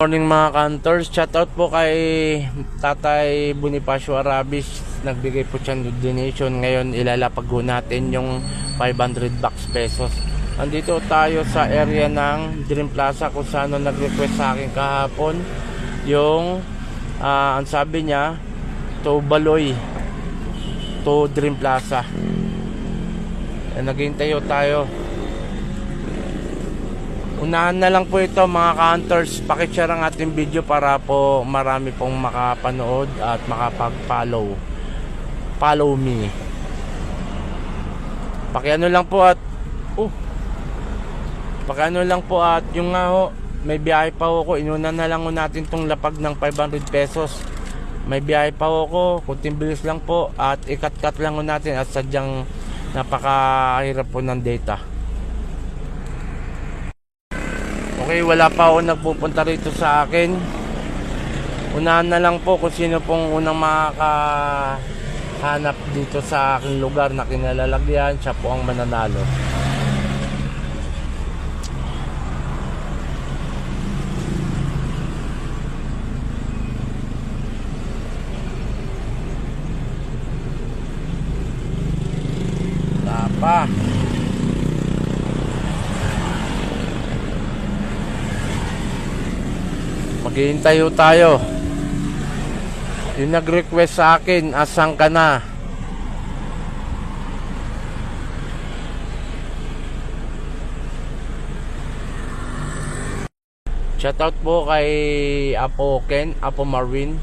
Morning mga cantors, shoutout po kay Tatay Bonifacio Arabis. Nagbigay po siya ng donation. Ngayon ilalapag natin yung 500 bucks pesos. Andito tayo sa area ng Dream Plaza Kung saan nag-request sa akin kahapon Yung ah, Ang sabi niya To Baloy To Dream Plaza. Naghihintay ho tayo Unahan na lang po ito mga counters. Pakishare ang ating video para po marami pong makapanood at makapag-follow. Follow me. Pakiano lang po at uh, Pakiano lang po at yung nga ho, may biyahe pa ho ko. Inuna na lang ho natin tong lapag ng 500 pesos. May biyahe pa ho ko. Kunting bilis lang po at ikat-kat lang ho natin at sadyang napakahirap po ng data. Okay, wala pa ako nagpupunta rito sa akin. Unahan na lang po kung sino pong unang makakahanap dito sa aking lugar na kinalalagyan. Siya po ang mananalo. Wala pa. Maghihintay ho tayo. Yung nag-request sa akin, asan ka na? Shoutout po kay Apo Ken, Apo Marvin,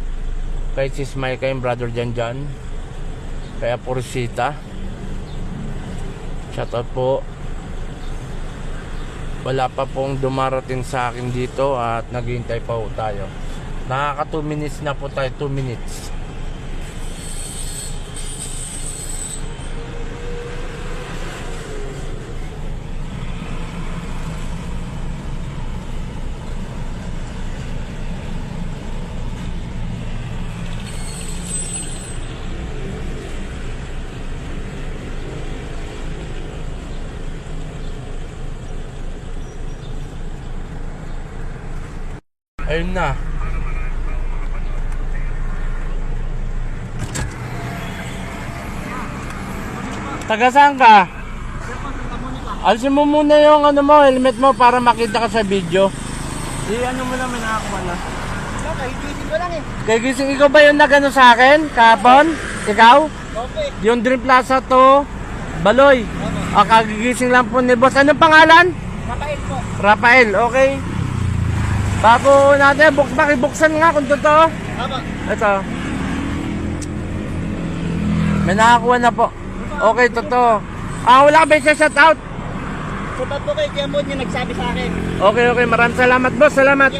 kay Sis Mike, kay Brother Janjan, kay Apo Rosita. Shoutout po wala pa pong dumarating sa akin dito at naghihintay pa po tayo. Nakaka 2 minutes na po tayo, 2 minutes. Ayun na. Taga saan ka? Alisin mo muna yung ano mo, helmet mo para makita ka sa video. Di ano mo naman nakakuha na. Okay, gising ko lang eh. Kaya gising ikaw ba yung nagano sa akin? Kahapon? Ikaw? Okay. Yung Dream Plaza to, Baloy. O, kagigising lang po ni boss. Anong pangalan? Kapait po. Rafael, okay? Bago natin, buk makibuksan nga kung totoo. Tama. Ito. May nakakuha na po. Okay, totoo. Ah, wala ka ba yung shout out? Sabat po kay Kiamon yung nagsabi sa akin. Okay, okay. Maraming salamat, boss. Salamat.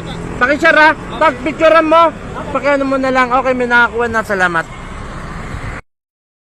Pakishare ha. Pag picturean mo, pakiano mo na lang. Okay, may nakakuha na. Salamat.